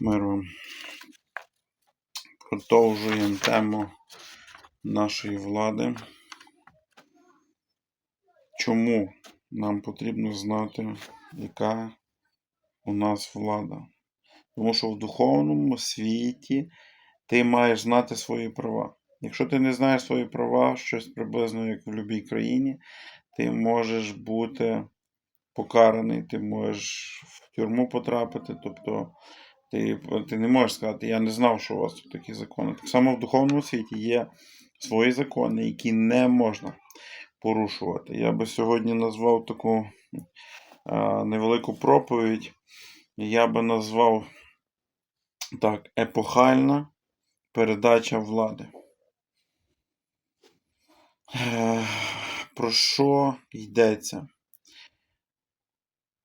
Мир вам. Продовжуємо тему нашої влади. Чому нам потрібно знати, яка у нас влада? Тому що в духовному світі ти маєш знати свої права. Якщо ти не знаєш свої права, щось приблизно як в будь-якій країні, ти можеш бути покараний, ти можеш в тюрму потрапити. Тобто ти, ти не можеш сказати, я не знав, що у вас тут такі закони. Так само в духовному світі є свої закони, які не можна порушувати. Я би сьогодні назвав таку а, невелику проповідь. Я би назвав так, епохальна передача влади. Про що йдеться?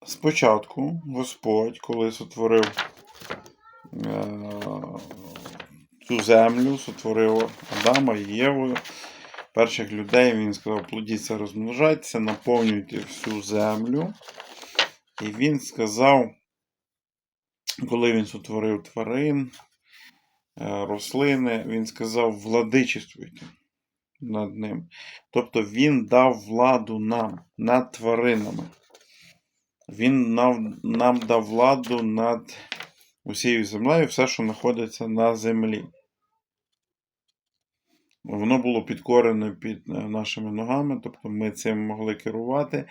Спочатку Господь, коли сотворив цю землю, сотворив Адама і Єву, перших людей, він сказав, плодіться, розмножайтеся, наповнюйте всю землю. І він сказав, коли він сотворив тварин, е, рослини, він сказав, владичествуйте над ним. Тобто він дав владу нам над тваринами. Він нам, нам дав владу над усією землею, все, що знаходиться на землі. Воно було підкорене під е, нашими ногами, тобто ми цим могли керувати.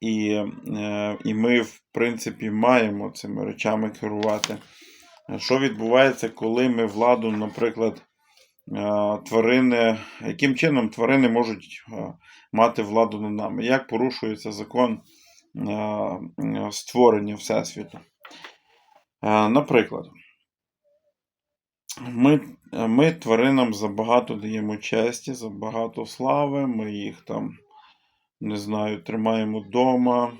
І, е, і ми, в принципі, маємо цими речами керувати. Що відбувається, коли ми владу, наприклад, е, тварини, яким чином тварини можуть мати владу над нами? Як порушується закон створення Всесвіту? Е, Наприклад, ми, ми тваринам забагато даємо честі, забагато слави, ми їх там, не знаю, тримаємо вдома,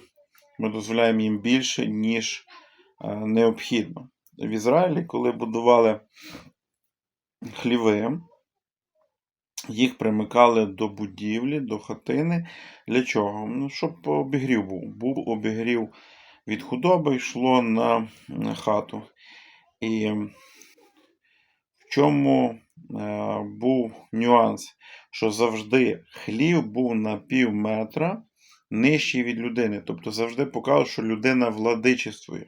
ми дозволяємо їм більше, ніж е, необхідно. В Ізраїлі, коли будували хліви, їх примикали до будівлі, до хатини. Для чого? Ну, щоб обігрів був. Був обігрів від худоби, йшло на хату. І в чому е, був нюанс, що завжди хлів був на пів метра нижчий від людини. Тобто завжди показує, що людина владичествує.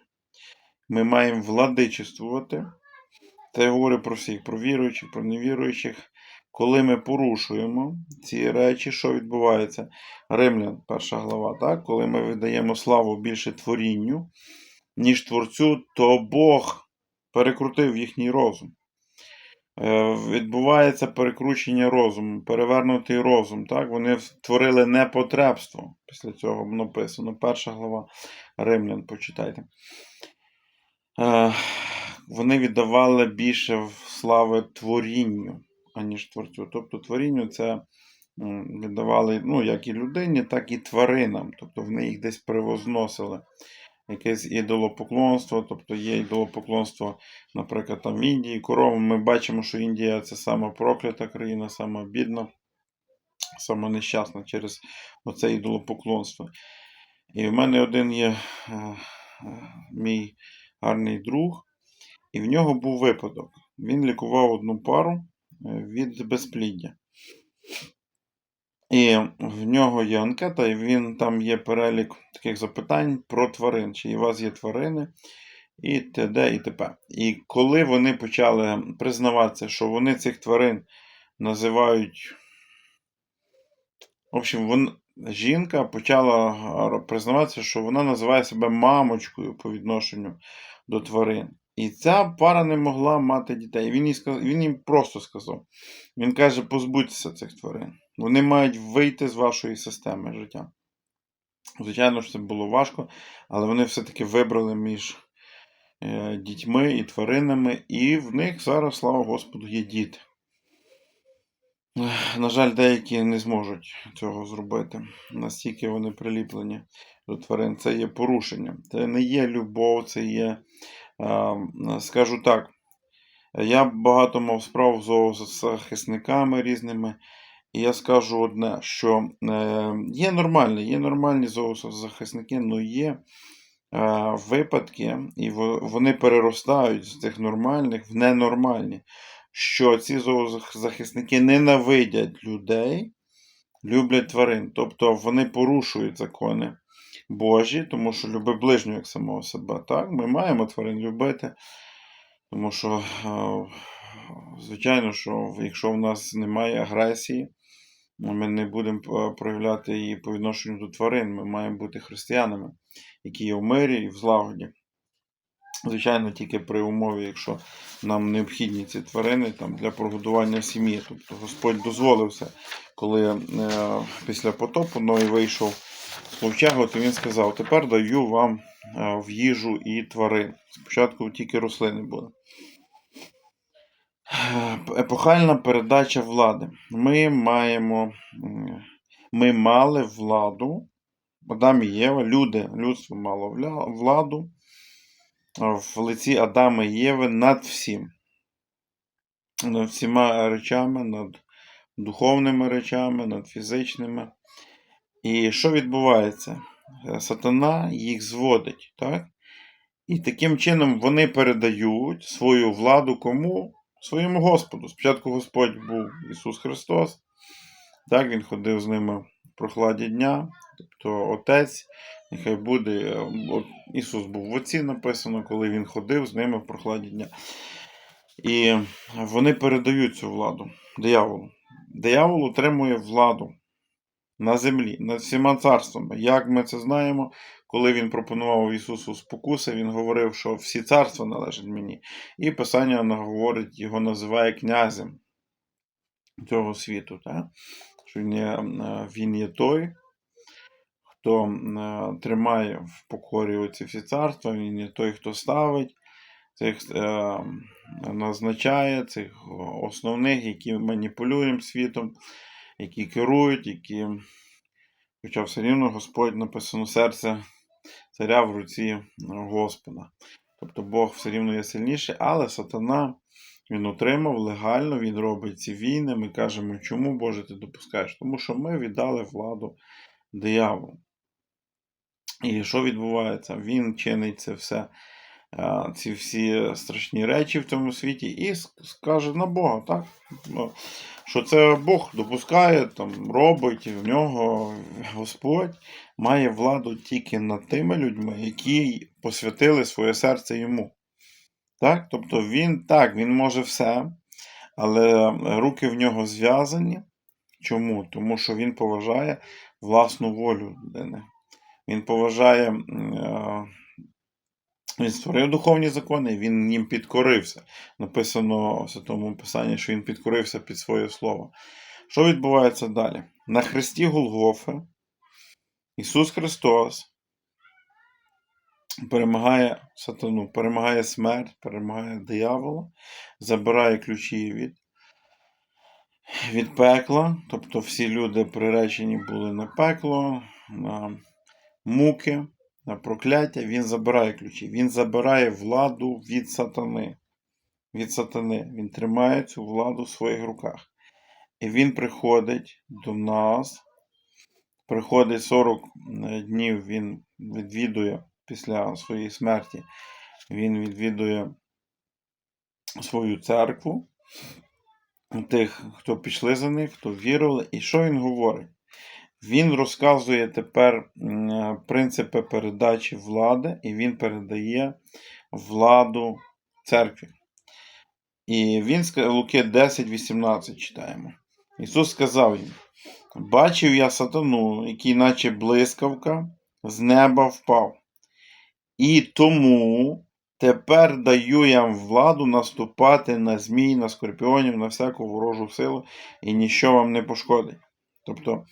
Ми маємо владичествувати. Це я говорю про всіх, про віруючих, про невіруючих. Коли ми порушуємо ці речі, що відбувається? Римлян, перша глава, так? коли ми видаємо славу більше творінню, ніж творцю, то Бог перекрутив їхній розум. Е, Відбувається перекручення розуму, перевернутий розум. Так? Вони творили непотребство. Після цього написано. Перша глава Римлян, почитайте. Е, Вони віддавали більше слави творінню, аніж творцю. Тобто творінню це віддавали ну, як і людині, так і тваринам. Тобто вони їх десь привозносили. Якесь ідолопоклонство, тобто є ідолопоклонство, наприклад, там в Індії, коровам. Ми бачимо, що Індія це сама проклята країна, сама бідна, сама нещасна через оце ідолопоклонство. І в мене один є е, е, мій гарний друг, і в нього був випадок. Він лікував одну пару від безпліддя. І в нього є анкета, і він там є перелік таких запитань про тварин. Чи у вас є тварини, і т.д. і т.п. І коли вони почали признаватися, що вони цих тварин називають. В общем, вон, жінка почала признаватися, що вона називає себе мамочкою по відношенню до тварин. І ця пара не могла мати дітей. Він їй, сказ... він їм просто сказав. Він каже: позбудьтеся цих тварин. Вони мають вийти з вашої системи життя. Звичайно ж, це було важко, але вони все-таки вибрали між е, дітьми і тваринами, і в них зараз, слава Господу, є діти. На жаль, деякі не зможуть цього зробити. Настільки вони приліплені до тварин. Це є порушення. Це не є любов, це є, скажу так, я багато мав справ з зоозахисниками різними. І я скажу одне, що е, є нормальні, є нормальні зоозахисники, але є випадки, і во- вони переростають з тих нормальних в ненормальні, що ці зоозахисники ненавидять людей, люблять тварин. Тобто вони порушують закони Божі, тому що люби ближнього як самого себе. Так? Ми маємо тварин любити, тому що, е, звичайно, що якщо в нас немає агресії, ми не будемо е, проявляти її по відношенню до тварин. Ми маємо бути християнами, які є в мирі і в злагоді. Звичайно, тільки при умові, якщо нам необхідні ці тварини там, для прогодування сім'ї. Тобто Господь дозволив це, коли е, після потопу Ной вийшов то він сказав: тепер даю вам е, в їжу і тварин. Спочатку тільки рослини були. Е, Епохальна передача влади. Ми маємо, ми мали владу, Адам і Єва, люди, людство мало владу в лиці Адама і Єви над всім. Над всіма речами, над духовними речами, над фізичними. І що відбувається? Е, Сатана їх зводить, так? І таким чином вони передають свою владу кому? Своєму Господу. Спочатку Господь був Ісус Христос, так, Він ходив з ними в прохладі дня, тобто Отець, нехай буде. е, Ісус був в Отці написано, коли Він ходив з ними в прохладі дня. І вони передають цю владу дияволу. Диявол отримує владу на землі, над всіма царствами. Як ми це знаємо, коли він пропонував Ісусу спокуси, він говорив, що всі царства належать мені. І Писання говорить, його називає князем цього світу. Так? Що він є, е, він є той, хто е, тримає в покорі оці всі царства, він є той, хто ставить. Цих е, назначає цих основних, які маніпулюють світом, які керують, які Хоча все рівно Господь написано серце царя в руці Господа. Тобто Бог все рівно є сильніший, але сатана він отримав легально, він робить ці війни. Ми кажемо, чому Боже ти допускаєш? Тому що ми віддали владу дияволу. І що відбувається? Він чинить це все, ці всі страшні речі в цьому світі і скаже на Бога, так? Ну, що це Бог допускає, там, робить, в нього Господь має владу тільки над тими людьми, які посвятили своє серце йому. Так? Тобто він так, він може все, але руки в нього зв'язані. Чому? Тому що він поважає власну волю людини. Він поважає, е, він створив духовні закони, він їм підкорився. Написано в Святому Писанні, що він підкорився під своє слово. Що відбувається далі? На хресті Голгофи Ісус Христос перемагає сатану, перемагає смерть, перемагає диявола, забирає ключі від, від пекла. Тобто всі люди приречені були на пекло, на муки, на прокляття. Він забирає ключі. Він забирає владу від сатани. Від сатани. Він тримає цю владу в своїх руках. І він приходить до нас. Приходить 40 днів, він відвідує після своєї смерті. Він відвідує свою церкву, тих, хто пішли за них, хто вірували. І що він говорить? Він розказує тепер принципи передачі влади, і він передає владу церкві. І він Луки 10.18 читаємо. Ісус сказав їм: Бачив я сатану, який, наче блискавка, з неба впав. І тому тепер даю я вам владу наступати на змій, на скорпіонів, на всяку ворожу силу, і ніщо вам не пошкодить. Тобто,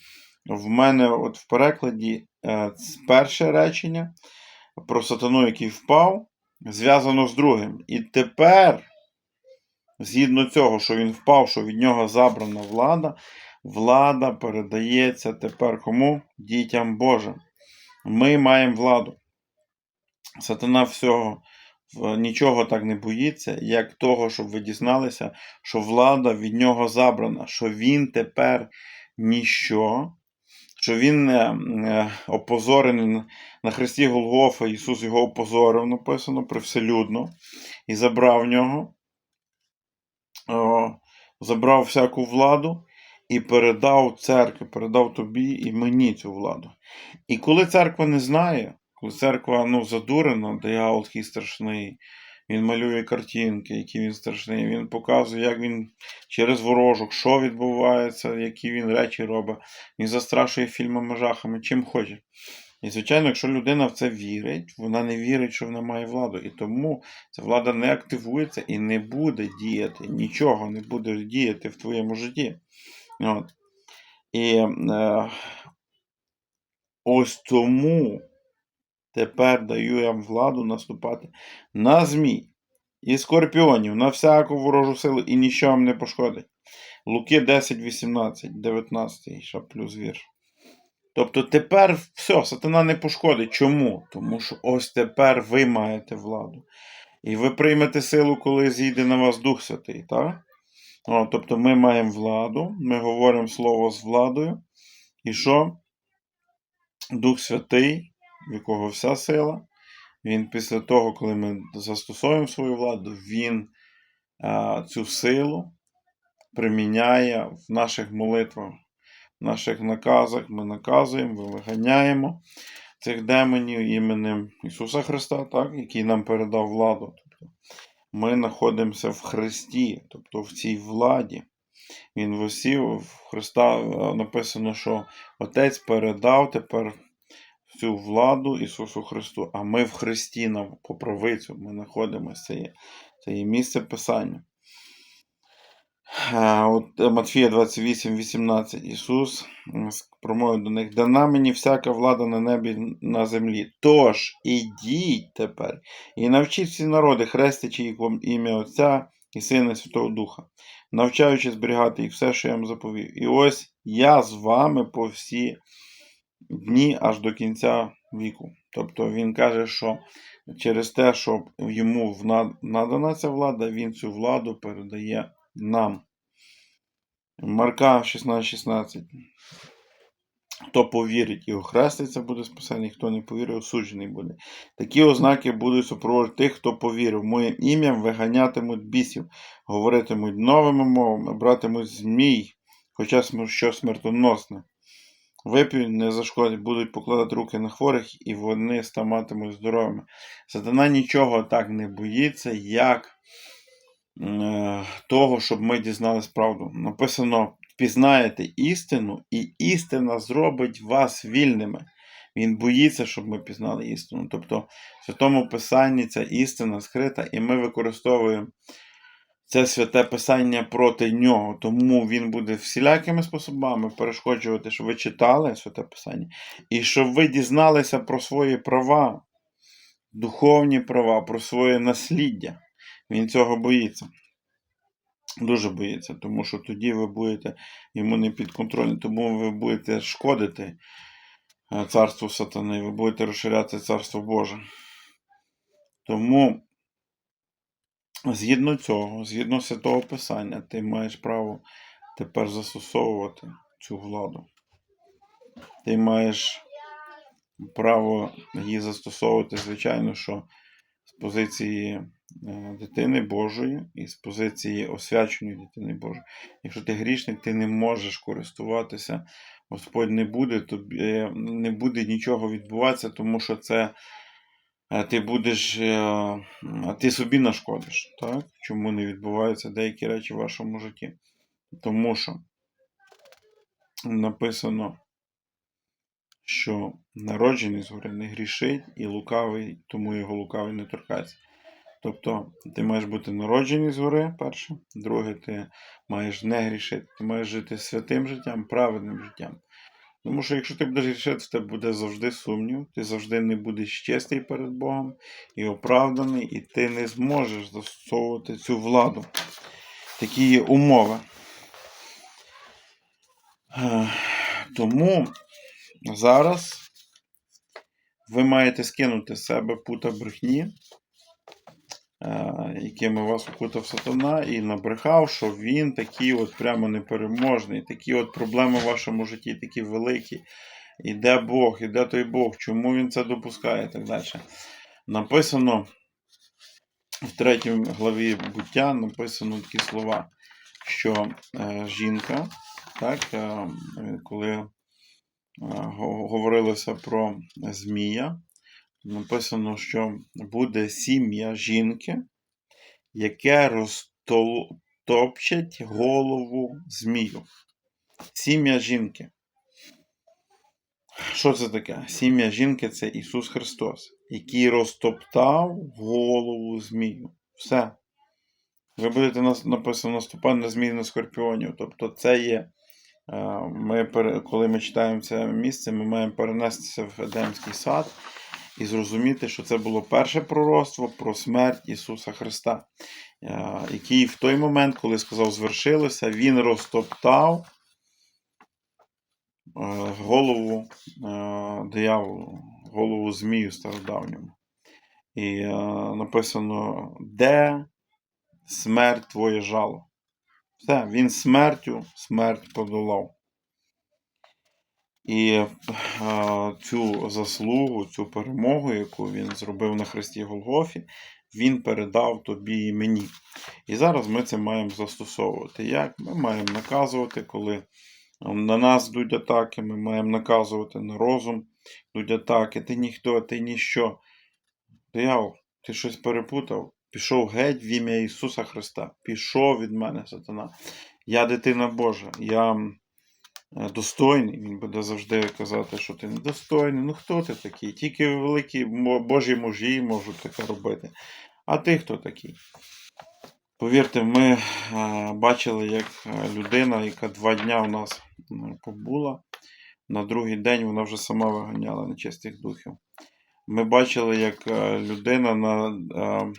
в мене от в перекладі е, перше речення про сатану, який впав, зв'язано з другим. І тепер, згідно цього, що він впав, що від нього забрана влада, влада передається тепер кому? Дітям Божим. Ми маємо владу. Сатана всього нічого так не боїться, як того, щоб ви дізналися, що влада від нього забрана, що він тепер ніщо, що він е, е, опозорений на- хресті Голгофа, Ісус його опозорив, написано привселюдно, і забрав в нього, забрав всяку владу і передав церкві, передав тобі і мені цю владу. І коли церква не знає, коли церква ну, задурена, диявол такий страшний, він малює картинки, які він страшний, він показує, як він через ворожок, що відбувається, які він речі робить. Він застрашує фільмами жахами, чим хоче. І, звичайно, якщо людина в це вірить, вона не вірить, що вона має владу. І тому ця влада не активується і не буде діяти, нічого не буде діяти в твоєму житті. От. І е, ось тому тепер даю я вам владу наступати на змій і скорпіонів, на всяку ворожу силу, і нічого вам не пошкодить. Луки 10, 18, 19, ще плюс вірш. Тобто тепер все, сатана не пошкодить. Чому? Тому що ось тепер ви маєте владу. І ви приймете силу, коли зійде на вас Дух Святий. Так? О, тобто ми маємо владу, ми говоримо слово з владою. І що? Дух Святий, в якого вся сила, він після того, коли ми застосовуємо свою владу, він а, цю силу приміняє в наших молитвах, в наших наказах. Ми наказуємо, виганяємо цих демонів іменем Ісуса Христа, так, який нам передав владу. Тобто ми знаходимося в Христі, тобто в цій владі. Він висів в Христа написано, що Отець передав тепер цю владу Ісусу Христу, а ми в Христі на по правицю, ми знаходимося. Це є, це є місце Писання. А, От е, Матфія 28, 18. Ісус промовив до них: Дана мені всяка влада на небі на землі. Тож ідіть тепер і навчіть всі народи, хрестячи їх в ім'я Отця і Сина і Святого Духа, навчаючи зберігати їх все, що я вам заповів. І ось я з вами по всі дні аж до кінця віку. Тобто він каже, що через те, що йому надана ця влада, він цю владу передає нам. Марка 16,16. Хто повірить і охреститься, буде спасений, хто не повірить, осуджений буде. Такі ознаки будуть супроводжувати тих, хто повірив. Моїм ім'ям виганятимуть бісів, говоритимуть новими мовами, братимуть змій, хоча що смертоносне. Вип'ють, не зашкодять, будуть покладати руки на хворих, і вони ставатимуть здоровими. Сатана нічого так не боїться, як е, того, щоб ми дізнались правду. Написано: пізнаєте істину, і істина зробить вас вільними. Він боїться, щоб ми пізнали істину. Тобто, в святому Писанні ця істина скрита, і ми використовуємо це святе Писання проти нього. Тому він буде всілякими способами перешкоджувати, щоб ви читали святе Писання, і щоб ви дізналися про свої права, духовні права, про своє насліддя. Він цього боїться. Дуже боїться, тому що тоді ви будете йому не підконтрольні, тому ви будете шкодити е, царству сатани, ви будете розширяти царство Боже. Тому, згідно цього, згідно святого Писання, ти маєш право тепер застосовувати цю владу. Ти маєш право її застосовувати, звичайно, що з позиції е, дитини Божої і з позиції освяченої дитини Божої. Якщо ти грішник, ти не можеш користуватися, Господь не буде тобі, не буде нічого відбуватися, тому що це е, ти будеш, е, ти собі нашкодиш. Так? Чому не відбуваються деякі речі в вашому житті? Тому що написано, що народжений згори не грішить, і лукавий, тому його лукавий не торкається. Тобто ти маєш бути народжений згори, перше. Друге, ти маєш не грішити. Ти маєш жити святим життям, праведним життям. Тому що якщо ти будеш грішити, в тебе буде завжди сумнів, ти завжди не будеш чистий перед Богом і оправданий, і ти не зможеш застосовувати цю владу. Такі є умови. Е, Тому зараз ви маєте скинути з себе пута брехні, якими вас окутав сатана, і набрехав, що він такий от прямо непереможний, такі от проблеми в вашому житті, такі великі. І де Бог, і де той Бог, чому він це допускає і так далі. Написано в третій главі буття написано такі слова, що е, жінка, так, е, коли е, говорилося про Змія, написано, що буде сім'я жінки, яке розтопчить голову змію. Сім'я жінки. Що це таке? Сім'я жінки це Ісус Христос, який розтоптав голову змію. Все. Ви будете написано наступати на змій на скорпіонів. Тобто, це є. е, Ми, коли ми читаємо це місце, ми маємо перенестися в Едемський сад і зрозуміти, що це було перше пророцтво про смерть Ісуса Христа, е, який в той момент, коли сказав звершилося, Він розтоптав е, голову е, дияволу, голову змію стародавньому. І написано, де смерть твоє жало. Все, він смертю смерть подолав. І е, цю заслугу, цю перемогу, яку він зробив на Христі Голгофі, він передав тобі і мені. І зараз ми це маємо застосовувати. Як? Ми маємо наказувати, коли на нас йдуть атаки, ми маємо наказувати на розум, йдуть атаки. Ти ніхто, ти ніщо. Диявол, ти щось перепутав. Пішов геть в ім'я Ісуса Христа. Пішов від мене, сатана. Я дитина Божа. Я достойний. Він буде завжди казати, що ти недостойний. Ну хто ти такий? Тільки великі Божі мужі можуть таке робити. А ти хто такий? Повірте, ми е, бачили, як е, людина, яка два дня у нас побула, на другий день вона вже сама виганяла нечистих духів. Ми бачили, як е, людина на, е,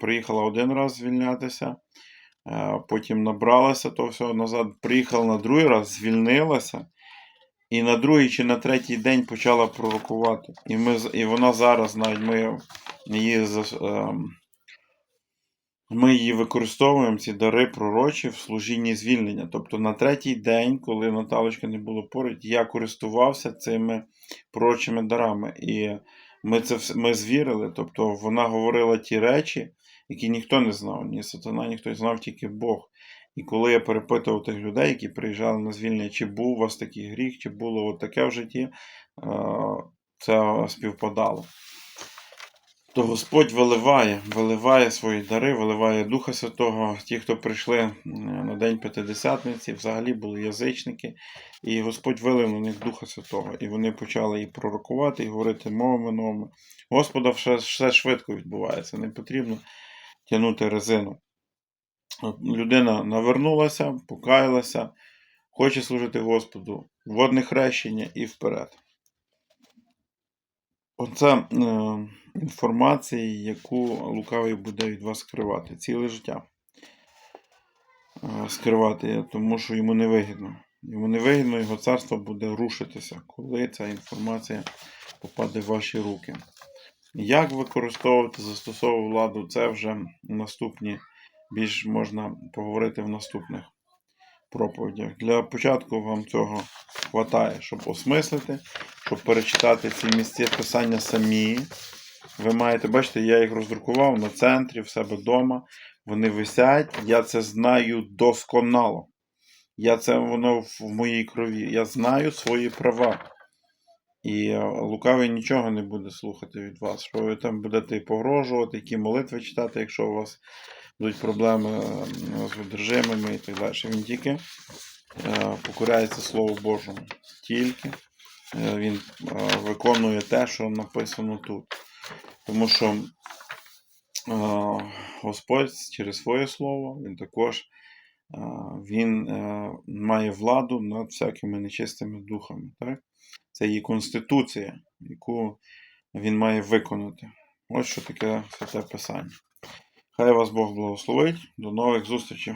приїхала один раз звільнятися, е, потім набралася того всього назад, приїхала на другий раз, звільнилася, і на другий чи на третій день почала пророкувати. І, ми, і вона зараз навіть ми її, ем, ми її використовуємо, ці дари пророчі в служінні звільнення. Тобто на третій день, коли Наталочка не було поруч, я користувався цими пророчими дарами. І ми це ми звірили. Тобто вона говорила ті речі, які ніхто не знав, ні сатана, ніхто не знав, тільки Бог. І коли я перепитував тих людей, які приїжджали на звільнення, чи був у вас такий гріх, чи було от таке в житті, це співпадало. То Господь виливає, виливає свої дари, виливає Духа Святого. Ті, хто прийшли на День П'ятидесятниці, взагалі були язичники, і Господь вилив на них Духа Святого. І вони почали і пророкувати, і говорити мовами новими. Господа все, все швидко відбувається, не потрібно тягнути резину. Людина навернулася, покаялася, хоче служити Господу, водне хрещення і вперед. Оце е, інформація, яку лукавий буде від вас скривати ціле життя. Е, скривати, тому що йому не вигідно. Йому не вигідно, його царство буде рушитися, коли ця інформація попаде в ваші руки. Як використовувати, застосовувати владу, це вже наступні, більш можна поговорити в наступних проповідях. Для початку вам цього хватає, щоб осмислити, щоб перечитати ці місця писання самі. Ви маєте, бачите, я їх роздрукував на центрі, в себе вдома. Вони висять. Я це знаю досконало. Я це воно в моїй крові. Я знаю свої права. І е, лукавий нічого не буде слухати від вас, що ви там будете погрожувати, які молитви читати, якщо у вас будуть проблеми е, з одержимими і так далі. Він тільки е, покоряється Слову Божому. Тільки він виконує те, що написано тут. Тому що Господь через своє слово, він також він має владу над всякими нечистими духами. Так? Це її конституція, яку він має виконати. Ось що таке святе писання. Хай вас Бог благословить. До нових зустрічей.